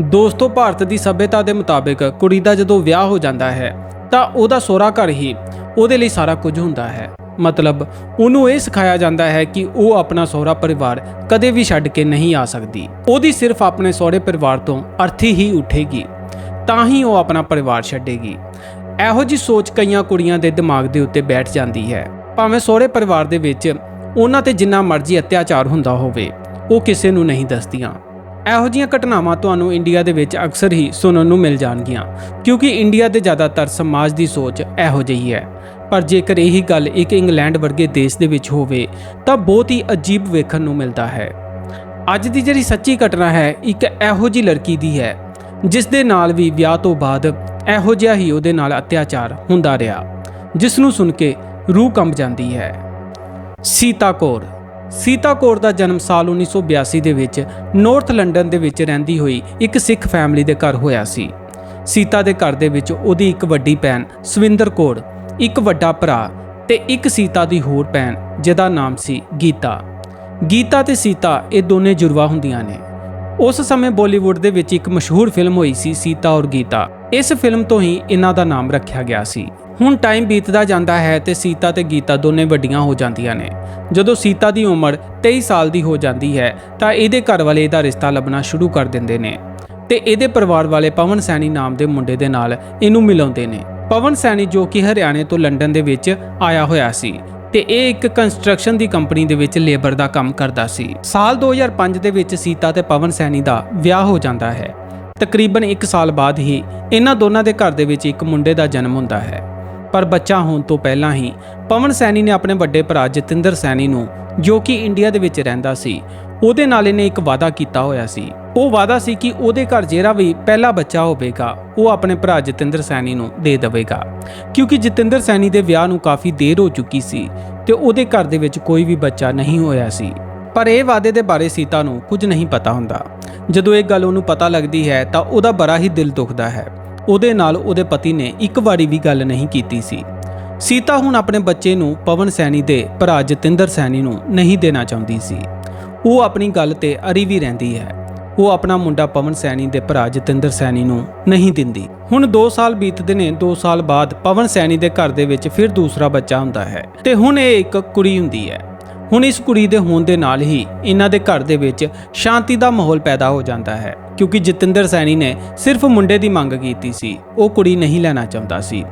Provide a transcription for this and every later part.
ਦੋਸਤੋ, ਭਾਰਤ ਦੀ ਸਭਿਅਤਾ ਦੇ ਮੁਤਾਬਿਕ ਕੁੜੀ ਦਾ ਜਦੋਂ ਵਿਆਹ ਹੋ ਜਾਂਦਾ ਹੈ, ਤਾਂ ਉਹਦਾ ਸਹੁਰਾ ਘਰ ਹੀ ਉਹਦੇ ਲਈ ਸਾਰਾ ਕੁਝ ਹੁੰਦਾ ਹੈ। ਮਤਲਬ, ਉਹਨੂੰ ਇਹ ਸਿਖਾਇਆ ਜਾਂਦਾ ਹੈ ਕਿ ਉਹ ਆਪਣਾ ਸਹੁਰਾ ਪਰਿਵਾਰ ਕਦੇ ਵੀ ਛੱਡ ਕੇ ਨਹੀਂ ਆ ਸਕਦੀ। ਉਹਦੀ ਸਿਰਫ ਆਪਣੇ ਸਹੁਰੇ ਪਰਿਵਾਰ ਤੋਂ ਅਰਥੀ ਹੀ ਉੱਠੇਗੀ, ਤਾਂ ਹੀ ਉਹ ਆਪਣਾ ਪਰਿਵਾਰ ਛੱਡੇਗੀ। ਇਹੋ ਜੀ ਸੋਚ ਕਈਆਂ ਕੁੜੀਆਂ ਦੇ ਦਿਮਾਗ ਦੇ ਉੱਤੇ ਬੈਠ ਜਾਂਦੀ ਹੈ। ਭਾਵੇਂ ਸਹੁਰੇ ਪਰਿਵਾਰ ਦੇ ਵਿੱਚ ਉਹਨਾਂ ਤੇ ਜਿੰਨਾ ਮਰਜ਼ੀ ਅਤਿਆਚਾਰ ਹੁੰਦਾ ਹੋਵੇ, ਉਹ ਕਿਸੇ ਨੂੰ ਨਹੀਂ ਦੱਸਦੀਆਂ। ਇਹੋ ਜਿਹੀਆਂ ਘਟਨਾਵਾਂ ਤੁਹਾਨੂੰ ਇੰਡੀਆ ਦੇ ਵਿੱਚ ਅਕਸਰ ਹੀ ਸੁਣਨ ਨੂੰ ਮਿਲ ਜਾਣਗੀਆਂ, ਕਿਉਂਕਿ ਇੰਡੀਆ ਦੇ ਜ਼ਿਆਦਾਤਰ ਸਮਾਜ ਦੀ ਸੋਚ ਇਹੋ ਜਿਹੀ ਹੈ। ਪਰ ਜੇਕਰ ਇਹੀ ਗੱਲ ਇੱਕ ਇੰਗਲੈਂਡ ਵਰਗੇ ਦੇਸ਼ ਦੇ ਵਿੱਚ ਹੋਵੇ, ਤਾਂ ਬਹੁਤ ਹੀ ਅਜੀਬ ਵੇਖਣ ਨੂੰ ਮਿਲਦਾ ਹੈ। ਅੱਜ ਦੀ ਜਿਹੜੀ ਸੱਚੀ ਘਟਨਾ ਹੈ, ਇੱਕ ਇਹੋ ਜੀ ਲੜਕੀ ਦੀ ਹੈ, ਜਿਸ ਦੇ ਨਾਲ ਵੀ ਵਿਆਹ ਤੋਂ ਬਾਅਦ ਇਹੋ ਜਿਹਾ ਹੀ ਉਹਦੇ ਨਾਲ ਅਤਿਆਚਾਰ ਹੁੰਦਾ ਰਿਹਾ, ਜਿਸ ਨੂੰ ਸੁਣ ਕੇ ਰੂਹ ਕੰਬ ਜਾਂਦੀ ਹੈ। ਸੀਤਾ ਕੌਰ ਸੀਤਾ ਕੌਰ ਦਾ ਜਨਮ ਸਾਲ 1982 ਦੇ ਵਿੱਚ ਨਾਰਥ ਲੰਡਨ ਦੇ ਵਿੱਚ ਰਹਿੰਦੀ ਹੋਈ ਇੱਕ ਸਿੱਖ ਫੈਮਿਲੀ ਦੇ ਘਰ ਹੋਇਆ ਸੀ। ਸੀਤਾ ਦੇ ਘਰ ਦੇ ਵਿੱਚ ਉਹਦੀ ਇੱਕ ਵੱਡੀ ਭੈਣ ਸਵਿੰਦਰ ਕੌਰ, ਇੱਕ ਵੱਡਾ ਭਰਾ ਤੇ ਇੱਕ ਸੀਤਾ ਦੀ ਹੋਰ ਭੈਣ, ਜਿਹਦਾ ਨਾਮ ਸੀ ਗੀਤਾ। ਗੀਤਾ ਤੇ ਸੀਤਾ ਇਹ ਦੋਨੇ ਜੁੜਵਾ ਹੁੰਦੀਆਂ ਨੇ। ਉਸ ਸਮੇਂ ਬਾਲੀਵੁੱਡ ਦੇ ਵਿੱਚ ਇੱਕ ਮਸ਼ਹੂਰ ਫਿਲਮ ਹੋਈ ਸੀ ਸੀਤਾ ਔਰ ਗੀਤਾ। ਇਸ ਫਿਲਮ ਤੋਂ ਹੀ ਇਹਨਾਂ ਦਾ ਨਾਮ ਰੱਖਿਆ ਗਿਆ ਸੀ। ਹੁਣ ਟਾਈਮ ਬੀਤਦਾ ਜਾਂਦਾ ਹੈ ਤੇ ਸੀਤਾ ਤੇ ਗੀਤਾ ਦੋਨੇ ਵੱਡੀਆਂ ਹੋ ਜਾਂਦੀਆਂ ਨੇ। ਜਦੋਂ ਸੀਤਾ ਦੀ ਉਮਰ 23 ਸਾਲ ਦੀ ਹੋ ਜਾਂਦੀ ਹੈ, ਤਾਂ ਇਹਦੇ ਘਰ ਵਾਲੇ ਇਹਦਾ ਰਿਸ਼ਤਾ ਲੱਭਣਾ ਸ਼ੁਰੂ ਕਰ ਦਿੰਦੇ ਨੇ ਤੇ ਇਹਦੇ ਪਰਿਵਾਰ ਵਾਲੇ ਪਵਨ ਸੈਣੀ ਨਾਮ ਦੇ ਮੁੰਡੇ ਦੇ ਨਾਲ ਇਹਨੂੰ ਮਿਲਾਉਂਦੇ ਨੇ। ਪਵਨ ਸੈਣੀ ਜੋ ਕਿ ਹਰਿਆਣੇ ਤੋਂ ਲੰਡਨ ਦੇ ਵਿੱਚ ਆਇਆ ਹੋਇਆ ਸੀ ਤੇ ਇਹ ਇੱਕ ਕੰਸਟਰਕਸ਼ਨ ਦੀ ਕੰਪਨੀ ਦੇ ਵਿੱਚ ਲੇਬਰ ਦਾ ਕੰਮ ਕਰਦਾ ਸੀ। ਸਾਲ 2005 ਦੇ ਵਿੱਚ ਸੀਤਾ ਤੇ ਪਵਨ ਸੈਣੀ ਦਾ ਵਿਆਹ ਹੋ ਜਾਂਦਾ ਹੈ। ਤਕਰੀਬਨ 1 ਸਾਲ ਬਾਅਦ ਹੀ ਇਹਨਾਂ ਦੋਨਾਂ ਦੇ ਘਰ ਦੇ ਵਿੱਚ ਇੱਕ ਮੁੰਡੇ ਦਾ ਜਨਮ ਹੁੰਦਾ ਹੈ। ਪਰ ਬੱਚਾ ਹੋਣ ਤੋਂ ਪਹਿਲਾਂ ਹੀ ਪਵਨ ਸੈਣੀ ਨੇ ਆਪਣੇ ਵੱਡੇ ਭਰਾ ਜਤਿੰਦਰ ਸੈਣੀ ਨੂੰ, ਜੋ ਕਿ ਇੰਡੀਆ ਦੇ ਵਿੱਚ ਰਹਿੰਦਾ ਸੀ, ਉਹਦੇ ਨਾਲ ਇਹਨੇ ਇੱਕ ਵਾਅਦਾ ਕੀਤਾ ਹੋਇਆ ਸੀ। ਉਹ ਵਾਅਦਾ ਸੀ ਕਿ ਉਹਦੇ ਘਰ ਜਿਹੜਾ ਵੀ ਪਹਿਲਾ ਬੱਚਾ ਹੋਵੇਗਾ, ਉਹ ਆਪਣੇ ਭਰਾ ਜਤਿੰਦਰ ਸੈਣੀ ਨੂੰ ਦੇ ਦੇਵੇਗਾ। ਕਿਉਂਕਿ ਜਤਿੰਦਰ ਸੈਣੀ ਦੇ ਵਿਆਹ ਨੂੰ ਕਾਫੀ ਦੇਰ ਹੋ ਚੁੱਕੀ ਸੀ ਤੇ ਉਹਦੇ ਘਰ ਦੇ ਵਿੱਚ ਕੋਈ ਵੀ ਬੱਚਾ ਨਹੀਂ ਹੋਇਆ ਸੀ। ਪਰ ਇਹ ਵਾਅਦੇ ਦੇ ਬਾਰੇ ਸੀਤਾ ਨੂੰ ਕੁਝ ਨਹੀਂ ਪਤਾ ਹੁੰਦਾ। ਜਦੋਂ ਇਹ ਗੱਲ ਉਹਨੂੰ ਪਤਾ ਲੱਗਦੀ ਹੈ ਤਾਂ ਉਹਦਾ ਬੜਾ ਹੀ ਦਿਲ ਦੁਖਦਾ ਹੈ। ਉਹਦੇ ਨਾਲ ਉਹਦੇ ਪਤੀ ਨੇ ਇੱਕ ਵਾਰੀ ਵੀ ਗੱਲ ਨਹੀਂ ਕੀਤੀ ਸੀ। ਸੀਤਾ ਹੁਣ ਆਪਣੇ ਬੱਚੇ ਨੂੰ ਪਵਨ ਸੈਣੀ ਦੇ ਭਰਾ ਜਤਿੰਦਰ ਸੈਣੀ ਨੂੰ ਨਹੀਂ ਦੇਣਾ ਚਾਹੁੰਦੀ ਸੀ। ਉਹ ਆਪਣੀ ਗੱਲ ਤੇ ਅਰੀ ਵੀ ਰਹਿੰਦੀ ਹੈ। ਉਹ ਆਪਣਾ ਮੁੰਡਾ ਪਵਨ ਸੈਣੀ ਦੇ ਭਰਾ ਜਤਿੰਦਰ ਸੈਣੀ ਨੂੰ ਨਹੀਂ ਦਿੰਦੀ। ਹੁਣ 2 ਸਾਲ ਬੀਤਦੇ ਨੇ 2 ਸਾਲ ਬਾਅਦ ਪਵਨ ਸੈਣੀ ਦੇ ਘਰ ਦੇ ਵਿੱਚ ਫਿਰ ਦੂਸਰਾ ਬੱਚਾ ਹੁੰਦਾ ਹੈ ਤੇ ਹੁਣ ਇਹ ਇੱਕ ਕੁੜੀ ਹੁੰਦੀ ਹੈ। ਹੁਣ ਇਸ ਕੁੜੀ ਦੇ ਹੋਣ ਦੇ ਨਾਲ ਹੀ ਇਹਨਾਂ ਦੇ ਘਰ ਦੇ ਵਿੱਚ ਸ਼ਾਂਤੀ ਦਾ ਮਾਹੌਲ ਪੈਦਾ ਹੋ ਜਾਂਦਾ ਹੈ, ਕਿਉਂਕਿ ਜਤਿੰਦਰ ਸੈਣੀ ਨੇ ਸਿਰਫ ਮੁੰਡੇ ਦੀ ਮੰਗ ਕੀਤੀ ਸੀ, ਉਹ ਕੁੜੀ ਨਹੀਂ ਲੈਣਾ ਚਾਹੁੰਦਾ ਸੀ।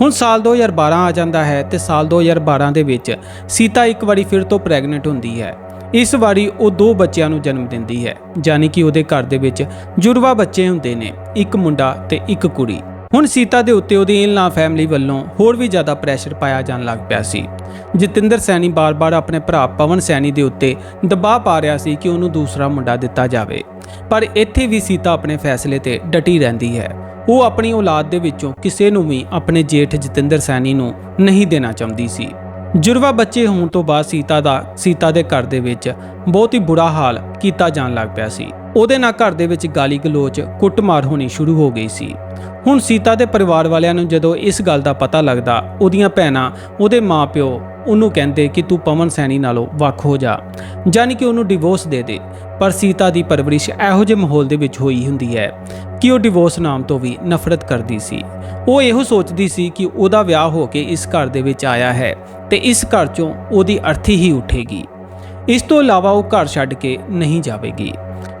ਹੁਣ ਸਾਲ 2012 ਆ ਜਾਂਦਾ ਹੈ ਤੇ ਸਾਲ 2012 ਦੇ ਵਿੱਚ ਸੀਤਾ ਇੱਕ ਵਾਰੀ ਫਿਰ ਤੋਂ ਪ੍ਰੈਗਨੈਂਟ ਹੁੰਦੀ ਹੈ। ਇਸ ਵਾਰੀ ਉਹ ਦੋ ਬੱਚਿਆਂ ਨੂੰ ਜਨਮ ਦਿੰਦੀ ਹੈ, ਯਾਨੀ ਕਿ ਉਹਦੇ ਘਰ ਦੇ ਵਿੱਚ ਜੁੜਵਾ ਬੱਚੇ ਹੁੰਦੇ ਨੇ, ਇੱਕ ਮੁੰਡਾ ਤੇ ਇੱਕ ਕੁੜੀ। ਹੁਣ ਸੀਤਾ ਦੇ ਉੱਤੇ ਉਹਦੀ ਇਨਲਾ ਫੈਮਿਲੀ ਵੱਲੋਂ ਹੋਰ ਵੀ ਜ਼ਿਆਦਾ ਪ੍ਰੈਸ਼ਰ ਪਾਇਆ ਜਾਣ ਲੱਗ ਪਿਆ ਸੀ। ਜਤਿੰਦਰ ਸੈਣੀ ਬਾਰ-ਬਾਰ ਆਪਣੇ ਭਰਾ ਪਵਨ ਸੈਣੀ ਦੇ ਉੱਤੇ ਦਬਾਅ ਪਾ ਰਿਹਾ ਸੀ ਕਿ ਉਹਨੂੰ ਦੂਸਰਾ ਮੁੰਡਾ ਦਿੱਤਾ ਜਾਵੇ। ਪਰ ਇੱਥੇ ਵੀ ਸੀਤਾ ਆਪਣੇ ਫੈਸਲੇ ਤੇ ਡਟੀ ਰਹਿੰਦੀ ਹੈ। ਉਹ ਆਪਣੀ ਔਲਾਦ ਦੇ ਵਿੱਚੋਂ ਕਿਸੇ ਨੂੰ ਵੀ ਆਪਣੇ ਜੇਠ ਜਤਿੰਦਰ ਸੈਣੀ ਨੂੰ ਨਹੀਂ ਦੇਣਾ ਚਾਹੁੰਦੀ ਸੀ। ਜੁਰਵਾ ਬੱਚੇ ਹੋਣ ਤੋਂ ਬਾਅਦ ਸੀਤਾ ਦਾ, ਸੀਤਾ ਦੇ ਘਰ ਦੇ ਵਿੱਚ ਬਹੁਤ ਹੀ ਬੁਰਾ ਹਾਲ ਕੀਤਾ ਜਾਣ ਲੱਗ ਪਿਆ ਸੀ। ਉਹਦੇ ਨਾਲ ਘਰ ਦੇ ਵਿੱਚ ਗਾਲੀ ਗਲੋਚ, ਕੁੱਟਮਾਰ ਹੋਣੀ ਸ਼ੁਰੂ ਹੋ ਗਈ ਸੀ। ਹੁਣ ਸੀਤਾ ਦੇ ਪਰਿਵਾਰ ਵਾਲਿਆਂ ਨੂੰ ਜਦੋਂ ਇਸ ਗੱਲ ਦਾ ਪਤਾ ਲੱਗਦਾ, ਉਹਦੀਆਂ ਭੈਣਾਂ, ਉਹਦੇ ਮਾਪਿਓ, ਉਹਨੂੰ ਕਹਿੰਦੇ ਕਿ ਤੂੰ ਪਵਨ ਸੈਣੀ ਨਾਲੋਂ ਵੱਖ ਹੋ ਜਾ ਯਾਨੀ ਕਿ ਉਹਨੂੰ ਡਿਵੋਰਸ ਦੇ ਦੇ। ਪਰ ਸੀਤਾ ਦੀ ਪਰਵਰਿਸ਼ ਇਹੋ ਜਿਹੇ ਮਾਹੌਲ ਦੇ ਵਿੱਚ ਹੋਈ ਹੁੰਦੀ ਹੈ ਕਿ ਉਹ ਡਿਵੋਰਸ ਨਾਮ ਤੋਂ ਵੀ ਨਫ਼ਰਤ ਕਰਦੀ ਸੀ। ਉਹ ਇਹੋ ਸੋਚਦੀ ਸੀ ਕਿ ਉਹਦਾ ਵਿਆਹ ਹੋ ਕੇ ਇਸ ਘਰ ਦੇ ਵਿੱਚ ਆਇਆ ਹੈ ਤੇ ਇਸ ਘਰ ਚੋਂ ਉਹਦੀ ਅਰਥੀ ਹੀ ਉੱਠੇਗੀ। ਇਸ ਤੋਂ ਇਲਾਵਾ ਉਹ ਘਰ ਛੱਡ ਕੇ ਨਹੀਂ ਜਾਵੇਗੀ।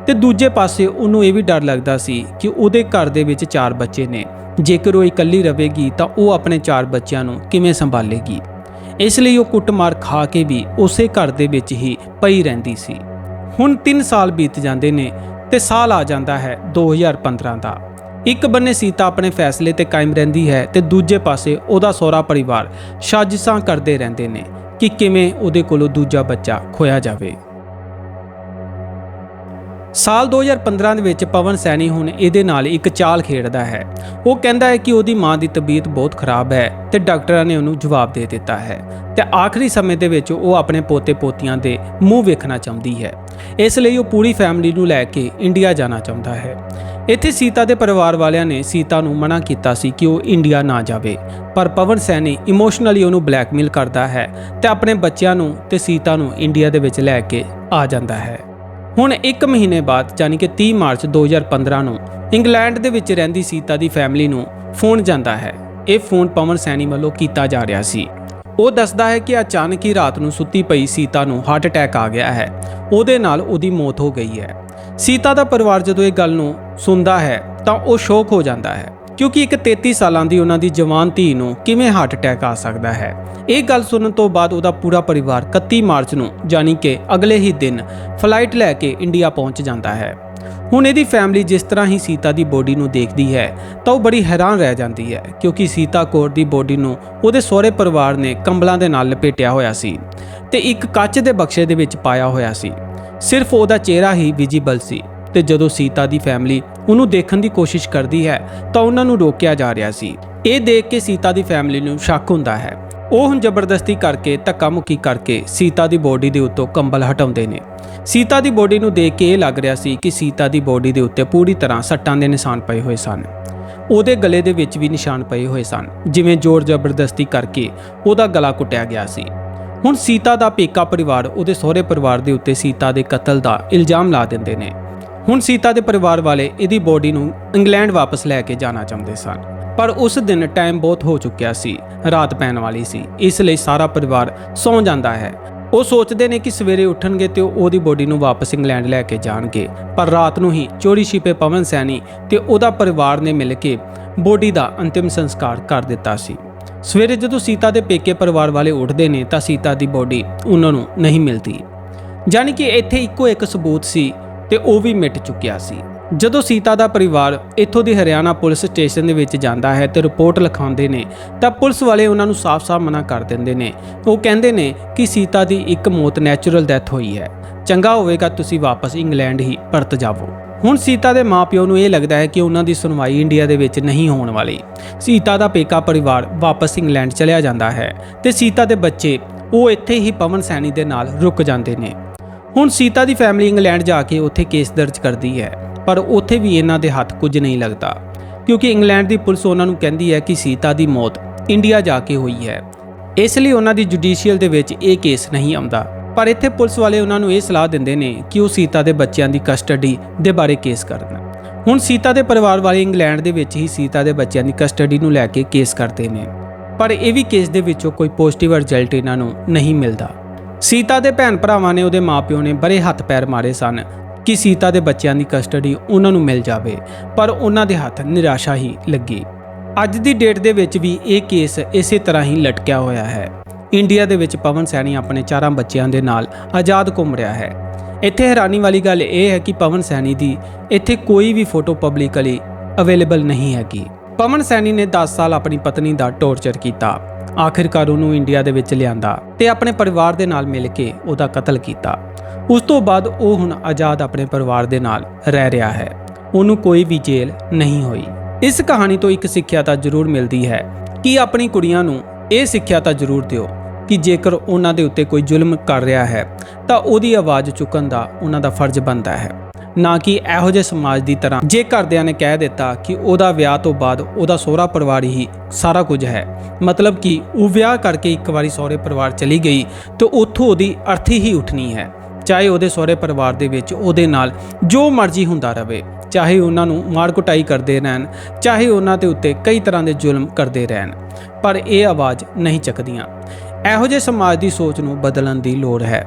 ਤੇ ਦੂਜੇ ਪਾਸੇ ਉਹਨੂੰ ਇਹ ਵੀ ਡਰ ਲੱਗਦਾ ਸੀ ਕਿ ਉਹਦੇ ਘਰ ਦੇ ਵਿੱਚ ਚਾਰ ਬੱਚੇ ਨੇ। ਜੇਕਰ ਉਹ ਇਕੱਲੀ ਰਹੇਗੀ ਤਾਂ ਉਹ ਆਪਣੇ ਚਾਰ ਬੱਚਿਆਂ ਨੂੰ ਕਿਵੇਂ ਸੰਭਾਲੇਗੀ? ਇਸ ਲਈ ਉਹ ਕੁੱਟਮਾਰ ਖਾ ਕੇ ਵੀ ਉਸੇ ਘਰ ਦੇ ਵਿੱਚ ਹੀ ਪਈ ਰਹਿੰਦੀ ਸੀ। ਹੁਣ 3 ਸਾਲ ਬੀਤ ਜਾਂਦੇ ਨੇ ਤੇ ਸਾਲ ਆ ਜਾਂਦਾ ਹੈ 2015 ਦਾ। ਇੱਕ ਬੰਨੇ ਸੀਤਾ ਆਪਣੇ ਫੈਸਲੇ ਤੇ ਕਾਇਮ ਰਹਿੰਦੀ ਹੈ ਤੇ ਦੂਜੇ ਪਾਸੇ ਉਹਦਾ ਸਹੁਰਾ ਪਰਿਵਾਰ ਸਾਜ਼ਿਸ਼ਾਂ ਕਰਦੇ ਰਹਿੰਦੇ ਨੇ ਕਿ ਕਿਵੇਂ ਉਹਦੇ ਕੋਲੋਂ ਦੂਜਾ ਬੱਚਾ ਖੋਇਆ ਜਾਵੇ। ਸਾਲ 2015 ਦੇ ਵਿੱਚ ਪਵਨ ਸੈਣੀ ਹੁਣ ਇਹਦੇ ਨਾਲ ਇੱਕ ਚਾਲ ਖੇਡਦਾ ਹੈ। ਉਹ ਕਹਿੰਦਾ ਹੈ ਕਿ ਉਹਦੀ ਮਾਂ ਦੀ ਤਬੀਅਤ ਬਹੁਤ ਖਰਾਬ ਹੈ ਤੇ ਡਾਕਟਰਾਂ ਨੇ ਉਹਨੂੰ ਜਵਾਬ ਦੇ ਦਿੱਤਾ ਹੈ ਤੇ ਆਖਰੀ ਸਮੇਂ ਦੇ ਵਿੱਚ ਉਹ ਆਪਣੇ ਪੋਤੇ ਪੋਤੀਆਂ ਦੇ ਮੂੰਹ ਵੇਖਣਾ ਚਾਹੁੰਦੀ ਹੈ। ਇਸ ਲਈ ਉਹ ਪੂਰੀ ਫੈਮਿਲੀ ਨੂੰ ਲੈ ਕੇ ਇੰਡੀਆ ਜਾਣਾ ਚਾਹੁੰਦਾ ਹੈ। ਇੱਥੇ ਸੀਤਾ ਦੇ ਪਰਿਵਾਰ ਵਾਲਿਆਂ ਨੇ ਸੀਤਾ ਨੂੰ ਮਨਾ ਕੀਤਾ ਸੀ ਕਿ ਉਹ ਇੰਡੀਆ ਨਾ ਜਾਵੇ, ਪਰ ਪਵਨ ਸੈਣੀ ਇਮੋਸ਼ਨਲੀ ਉਹਨੂੰ ਬਲੈਕਮੇਲ ਕਰਦਾ ਹੈ ਤੇ ਆਪਣੇ ਬੱਚਿਆਂ ਨੂੰ ਤੇ ਸੀਤਾ ਨੂੰ ਇੰਡੀਆ ਦੇ ਵਿੱਚ ਲੈ ਕੇ ਆ ਜਾਂਦਾ ਹੈ। ਹੁਣ 1 ਮਹੀਨੇ ਬਾਅਦ ਯਾਨੀ ਕਿ 30 ਮਾਰਚ 2015 ਨੂੰ, ਇੰਗਲੈਂਡ ਦੇ ਵਿੱਚ ਰਹਿੰਦੀ ਸੀਤਾ ਦੀ ਫੈਮਿਲੀ ਨੂੰ ਫੋਨ ਜਾਂਦਾ ਹੈ। ਇਹ ਫੋਨ ਪਵਨ ਸੈਣੀ ਵੱਲੋਂ ਕੀਤਾ ਜਾ ਰਿਹਾ ਸੀ। ਉਹ ਦੱਸਦਾ ਹੈ ਕਿ ਅਚਾਨਕ ਹੀ ਰਾਤ ਨੂੰ ਸੁੱਤੀ ਪਈ ਸੀਤਾ ਨੂੰ ਹਾਰਟ ਅਟੈਕ ਆ ਗਿਆ ਹੈ। ਉਹਦੇ ਨਾਲ ਉਹਦੀ ਮੌਤ ਹੋ ਗਈ ਹੈ। ਸੀਤਾ ਦਾ ਪਰਿਵਾਰ ਜਦੋਂ ਇਹ ਗੱਲ ਨੂੰ ਸੁਣਦਾ ਹੈ, ਤਾਂ ਉਹ ਸ਼ੋਕ ਹੋ ਜਾਂਦਾ ਹੈ। ਕਿਉਂਕਿ ਇੱਕ 33 ਸਾਲਾਂ ਦੀ ਉਹਨਾਂ ਦੀ ਜਵਾਨ ਧੀ ਨੂੰ ਕਿਵੇਂ ਹਾਰਟ ਅਟੈਕ ਆ ਸਕਦਾ ਹੈ? ਇਹ ਗੱਲ ਸੁਣਨ ਤੋਂ ਬਾਅਦ ਉਹਦਾ ਪੂਰਾ ਪਰਿਵਾਰ 31 ਮਾਰਚ ਨੂੰ ਯਾਨੀ ਕਿ ਅਗਲੇ ਹੀ ਦਿਨ ਫਲਾਈਟ ਲੈ ਕੇ ਇੰਡੀਆ ਪਹੁੰਚ ਜਾਂਦਾ ਹੈ। ਹੁਣ ਇਹਦੀ ਫੈਮਿਲੀ ਜਿਸ ਤਰ੍ਹਾਂ ਹੀ ਸੀਤਾ ਦੀ ਬੋਡੀ ਨੂੰ ਦੇਖਦੀ ਹੈ, ਤਾਂ ਉਹ ਬੜੀ ਹੈਰਾਨ ਰਹਿ ਜਾਂਦੀ ਹੈ, ਕਿਉਂਕਿ ਸੀਤਾ ਕੌਰ ਦੀ ਬੋਡੀ ਨੂੰ ਉਹਦੇ ਸਹੁਰੇ ਪਰਿਵਾਰ ਨੇ ਕੰਬਲਾਂ ਦੇ ਨਾਲ ਲਪੇਟਿਆ ਹੋਇਆ ਸੀ ਤੇ ਇੱਕ ਕੱਚ ਦੇ ਬਕਸੇ ਦੇ ਵਿੱਚ ਪਾਇਆ ਹੋਇਆ ਸੀ। ਸਿਰਫ ਉਹਦਾ ਚਿਹਰਾ ਹੀ ਵਿਜ਼ੀਬਲ ਸੀ। ਤੇ ਜਦੋਂ ਸੀਤਾ ਦੀ ਫੈਮਿਲੀ ਉਹਨੂੰ ਦੇਖਣ ਦੀ ਕੋਸ਼ਿਸ਼ ਕਰਦੀ ਹੈ, ਤਾਂ ਉਹਨਾਂ ਨੂੰ ਰੋਕਿਆ ਜਾ ਰਿਹਾ ਸੀ। ਇਹ ਦੇਖ ਕੇ ਸੀਤਾ ਦੀ ਫੈਮਿਲੀ ਨੂੰ ਸ਼ੱਕ ਹੁੰਦਾ ਹੈ। ਉਹ ਹੁਣ ਜ਼ਬਰਦਸਤੀ ਕਰਕੇ, ਧੱਕਾ ਮੁੱਕੀ ਕਰਕੇ ਸੀਤਾ ਦੀ ਬੋਡੀ ਦੇ ਉੱਤੋਂ ਕੰਬਲ ਹਟਾਉਂਦੇ ਨੇ। ਸੀਤਾ ਦੀ ਬੋਡੀ ਨੂੰ ਦੇਖ ਕੇ ਇਹ ਲੱਗ ਰਿਹਾ ਸੀ ਕਿ ਸੀਤਾ ਦੀ ਬੋਡੀ ਦੇ ਉੱਤੇ ਪੂਰੀ ਤਰ੍ਹਾਂ ਸੱਟਾਂ ਦੇ ਨਿਸ਼ਾਨ ਪਏ ਹੋਏ ਸਨ। ਉਹਦੇ ਗਲੇ ਦੇ ਵਿੱਚ ਵੀ ਨਿਸ਼ਾਨ ਪਏ ਹੋਏ ਸਨ, ਜਿਵੇਂ ਜ਼ੋਰ ਜ਼ਬਰਦਸਤੀ ਕਰਕੇ ਉਹਦਾ ਗਲਾ ਕੁੱਟਿਆ ਗਿਆ ਸੀ। ਹੁਣ ਸੀਤਾ ਦਾ ਪੇਕਾ ਪਰਿਵਾਰ ਉਹਦੇ ਸਹੁਰੇ ਪਰਿਵਾਰ ਦੇ ਉੱਤੇ ਸੀਤਾ ਦੇ ਕਤਲ ਦਾ ਇਲਜ਼ਾਮ ਲਾ ਦਿੰਦੇ ਨੇ। ਹੁਣ ਸੀਤਾ ਦੇ ਪਰਿਵਾਰ ਵਾਲੇ ਇਹਦੀ ਬੋਡੀ ਨੂੰ ਇੰਗਲੈਂਡ ਵਾਪਸ ਲੈ ਕੇ ਜਾਣਾ ਚਾਹੁੰਦੇ ਸਨ। ਪਰ ਉਸ ਦਿਨ ਟਾਈਮ ਬਹੁਤ ਹੋ ਚੁੱਕਿਆ ਸੀ। ਰਾਤ ਪੈਣ ਵਾਲੀ ਸੀ। ਇਸ ਲਈ ਸਾਰਾ ਪਰਿਵਾਰ ਸੌਂ ਜਾਂਦਾ ਹੈ। ਉਹ ਸੋਚਦੇ ਨੇ ਕਿ ਸਵੇਰੇ ਉੱਠਣਗੇ ਤੇ ਉਹਦੀ ਬੋਡੀ ਨੂੰ ਵਾਪਸ ਇੰਗਲੈਂਡ ਲੈ ਕੇ ਜਾਣਗੇ। ਪਰ ਰਾਤ ਨੂੰ ਹੀ ਚੋਰੀ ਛਿਪੇ ਪਵਨ ਸੈਣੀ ਤੇ ਉਹਦਾ ਪਰਿਵਾਰ ਨੇ ਮਿਲ ਕੇ ਬੋਡੀ ਦਾ ਅੰਤਿਮ ਸੰਸਕਾਰ ਕਰ ਦਿੱਤਾ ਸੀ। ਸਵੇਰੇ ਜਦੋਂ ਸੀਤਾ ਦੇ ਪੇਕੇ ਪਰਿਵਾਰ ਵਾਲੇ ਉੱਠਦੇ ਨੇ ਤਾਂ ਸੀਤਾ ਦੀ ਬੋਡੀ ਉਹਨਾਂ ਨੂੰ ਨਹੀਂ ਮਿਲਦੀ। ਯਾਨੀ ਕਿ ਇੱਥੇ ਇੱਕੋ ਇੱਕ ਸਬੂਤ ਸੀ ਤੇ ਉਹ ਵੀ ਮਿਟ ਚੁੱਕਿਆ ਸੀ। ਜਦੋਂ ਸੀਤਾ ਦਾ ਪਰਿਵਾਰ ਇੱਥੋਂ ਦੀ ਹਰਿਆਣਾ ਪੁਲਿਸ ਸਟੇਸ਼ਨ ਦੇ ਵਿੱਚ ਜਾਂਦਾ ਹੈ ਤੇ ਰਿਪੋਰਟ ਲਿਖਾਉਂਦੇ ਨੇ, ਤਾਂ ਪੁਲਿਸ ਵਾਲੇ ਉਹਨਾਂ ਨੂੰ ਸਾਫ਼-ਸਾਫ਼ ਮਨਾ ਕਰ ਦਿੰਦੇ ਨੇ। ਉਹ ਕਹਿੰਦੇ ਨੇ ਕਿ ਸੀਤਾ ਦੀ ਇੱਕ ਮੌਤ ਨੈਚੁਰਲ ਡੈਥ ਹੋਈ ਹੈ। ਚੰਗਾ ਹੋਵੇਗਾ ਤੁਸੀਂ ਵਾਪਸ ਇੰਗਲੈਂਡ ਹੀ ਪਰਤ ਜਾਵੋ। ਹੁਣ ਸੀਤਾ ਦੇ ਮਾਪਿਓ ਨੂੰ ਇਹ ਲੱਗਦਾ ਹੈ ਕਿ ਉਹਨਾਂ ਦੀ ਸੁਣਵਾਈ ਇੰਡੀਆ ਦੇ ਵਿੱਚ ਨਹੀਂ ਹੋਣ ਵਾਲੀ। ਸੀਤਾ ਦਾ ਪੇਕਾ ਪਰਿਵਾਰ ਵਾਪਸ ਇੰਗਲੈਂਡ ਚਲਿਆ ਜਾਂਦਾ ਹੈ ਤੇ ਸੀਤਾ ਦੇ ਬੱਚੇ ਉਹ ਇੱਥੇ ਹੀ ਪਵਨ ਸੈਣੀ ਦੇ ਨਾਲ ਰੁਕ ਜਾਂਦੇ ਨੇ। ਹੁਣ ਸੀਤਾ ਦੀ ਫੈਮਿਲੀ ਇੰਗਲੈਂਡ ਜਾ ਕੇ ਉੱਥੇ ਕੇਸ ਦਰਜ ਕਰਦੀ ਹੈ, ਪਰ ਉੱਥੇ ਵੀ ਇਹਨਾਂ ਦੇ ਹੱਥ ਕੁਝ ਨਹੀਂ ਲੱਗਦਾ, ਕਿਉਂਕਿ ਇੰਗਲੈਂਡ ਦੀ ਪੁਲਿਸ ਉਹਨਾਂ ਨੂੰ ਕਹਿੰਦੀ ਹੈ ਕਿ ਸੀਤਾ ਦੀ ਮੌਤ ਇੰਡੀਆ ਜਾ ਕੇ ਹੋਈ ਹੈ। ਇਸ ਲਈ ਉਹਨਾਂ ਦੀ ਜੁਡੀਸ਼ੀਅਲ ਦੇ ਵਿੱਚ ਇਹ ਕੇਸ ਨਹੀਂ ਆਉਂਦਾ, ਪਰ ਇੱਥੇ ਪੁਲਿਸ ਵਾਲੇ ਉਹਨਾਂ ਨੂੰ ਇਹ ਸਲਾਹ ਦਿੰਦੇ ਨੇ ਕਿ ਉਹ ਸੀਤਾ ਦੇ ਬੱਚਿਆਂ ਦੀ ਕਸਟਡੀ ਦੇ ਬਾਰੇ ਕੇਸ ਕਰਨ। ਹੁਣ ਸੀਤਾ ਦੇ ਪਰਿਵਾਰ ਵਾਲੇ ਇੰਗਲੈਂਡ ਦੇ ਵਿੱਚ ਹੀ ਸੀਤਾ ਦੇ ਬੱਚਿਆਂ ਦੀ ਕਸਟਡੀ ਨੂੰ ਲੈ ਕੇ ਕੇਸ ਕਰਦੇ ਨੇ, ਪਰ ਇਹ ਵੀ ਕੇਸ ਦੇ ਵਿੱਚੋਂ ਕੋਈ ਪੋਜ਼ਿਟਿਵ ਰਿਜ਼ਲਟ ਇਹਨਾਂ ਨੂੰ ਨਹੀਂ ਮਿਲਦਾ। ਸੀਤਾ ਦੇ ਭੈਣ ਭਰਾਵਾਂ ਨੇ ਉਹਦੇ ਮਾਪਿਓ ਨੇ ਬੜੇ ਹੱਥ ਪੈਰ ਮਾਰੇ ਸਨ ਕਿ ਸੀਤਾ ਦੇ ਬੱਚਿਆਂ ਦੀ ਕਸਟਡੀ ਉਹਨਾਂ ਨੂੰ ਮਿਲ ਜਾਵੇ, ਪਰ ਉਹਨਾਂ ਦੇ ਹੱਥ ਨਿਰਾਸ਼ਾ ਹੀ ਲੱਗੀ। ਅੱਜ ਦੀ ਡੇਟ ਦੇ ਵਿੱਚ ਵੀ ਇਹ ਕੇਸ ਇਸੇ ਤਰ੍ਹਾਂ ਹੀ ਲਟਕਿਆ ਹੋਇਆ ਹੈ। ਇੰਡੀਆ ਦੇ ਵਿੱਚ ਪਵਨ ਸੈਣੀ ਆਪਣੇ ਚਾਰਾਂ ਬੱਚਿਆਂ ਦੇ ਨਾਲ ਆਜ਼ਾਦ ਘੁੰਮ ਰਿਹਾ ਹੈ। ਇੱਥੇ ਹੈਰਾਨੀ ਵਾਲੀ ਗੱਲ ਇਹ ਹੈ ਕਿ ਪਵਨ ਸੈਣੀ ਦੀ ਇੱਥੇ ਕੋਈ ਵੀ ਫੋਟੋ ਪਬਲਿਕਲੀ ਅਵੇਲੇਬਲ ਨਹੀਂ ਹੈਗੀ। ਪਵਨ ਸੈਣੀ ਨੇ 10 ਸਾਲ ਆਪਣੀ ਪਤਨੀ ਦਾ ਟੌਰਚਰ ਕੀਤਾ। ਆਖਿਰਕਾਰ ਉਹਨੂੰ ਇੰਡੀਆ ਦੇ ਵਿੱਚ ਲਿਆਂਦਾ ਤੇ ਆਪਣੇ ਪਰਿਵਾਰ ਦੇ ਨਾਲ ਮਿਲ ਕੇ ਉਹਦਾ ਕਤਲ ਕੀਤਾ। ਉਸ ਤੋਂ ਬਾਅਦ ਉਹ ਹੁਣ ਆਜ਼ਾਦ ਆਪਣੇ ਪਰਿਵਾਰ ਦੇ ਨਾਲ ਰਹਿ ਰਿਹਾ ਹੈ। ਉਹਨੂੰ ਕੋਈ ਵੀ ਜੇਲ੍ਹ ਨਹੀਂ ਹੋਈ। ਇਸ ਕਹਾਣੀ ਤੋਂ ਇੱਕ ਸਿੱਖਿਆ ਤਾਂ ਜ਼ਰੂਰ ਮਿਲਦੀ ਹੈ ਕਿ ਆਪਣੀ ਕੁੜੀਆਂ ਨੂੰ ਇਹ ਸਿੱਖਿਆ ਤਾਂ ਜ਼ਰੂਰ ਦਿਓ ਕਿ ਜੇਕਰ ਉਹਨਾਂ ਦੇ ਉੱਤੇ ਕੋਈ ਜ਼ੁਲਮ ਕਰ ਰਿਹਾ ਹੈ ਤਾਂ ਉਹਦੀ ਆਵਾਜ਼ ਚੁੱਕਣ ਦਾ ਉਹਨਾਂ ਦਾ ਫਰਜ਼ ਬਣਦਾ ਹੈ। ਨਾ ਕਿ ਇਹੋ ਜਿਹੇ ਸਮਾਜ ਦੀ ਤਰ੍ਹਾਂ। ਜੇ ਘਰਦਿਆਂ ਨੇ ਕਹਿ ਦਿੱਤਾ ਕਿ ਉਹਦਾ ਵਿਆਹ ਤੋਂ ਬਾਅਦ ਉਹਦਾ ਸਹੁਰਾ ਪਰਿਵਾਰ ਹੀ ਸਾਰਾ ਕੁਝ ਹੈ, ਮਤਲਬ ਕਿ ਉਹ ਵਿਆਹ ਕਰਕੇ ਇੱਕ ਵਾਰੀ ਸਹੁਰੇ ਪਰਿਵਾਰ ਚਲੀ ਗਈ, ਤੇ ਉੱਥੋਂ ਉਹਦੀ ਅਰਥੀ ਹੀ ਉੱਠਣੀ ਹੈ। ਚਾਹੇ ਉਹਦੇ ਸਹੁਰੇ ਪਰਿਵਾਰ ਦੇ ਵਿੱਚ ਉਹਦੇ ਨਾਲ ਜੋ ਮਰਜ਼ੀ ਹੁੰਦਾ ਰਹੇ ਚਾਹੇ ਉਹਨਾਂ ਨੂੰ ਮਾਰ ਕੁਟਾਈ ਕਰਦੇ ਰਹਿਣ, ਚਾਹੇ ਉਹਨਾਂ ਦੇ ਉੱਤੇ ਕਈ ਤਰ੍ਹਾਂ ਦੇ ਜ਼ੁਲਮ ਕਰਦੇ ਰਹਿਣ, ਪਰ ਇਹ ਆਵਾਜ਼ ਨਹੀਂ ਚੱਕਦੀਆਂ। ਇਹੋ ਜਿਹੇ ਸਮਾਜ ਦੀ ਸੋਚ ਨੂੰ ਬਦਲਣ ਦੀ ਲੋੜ ਹੈ।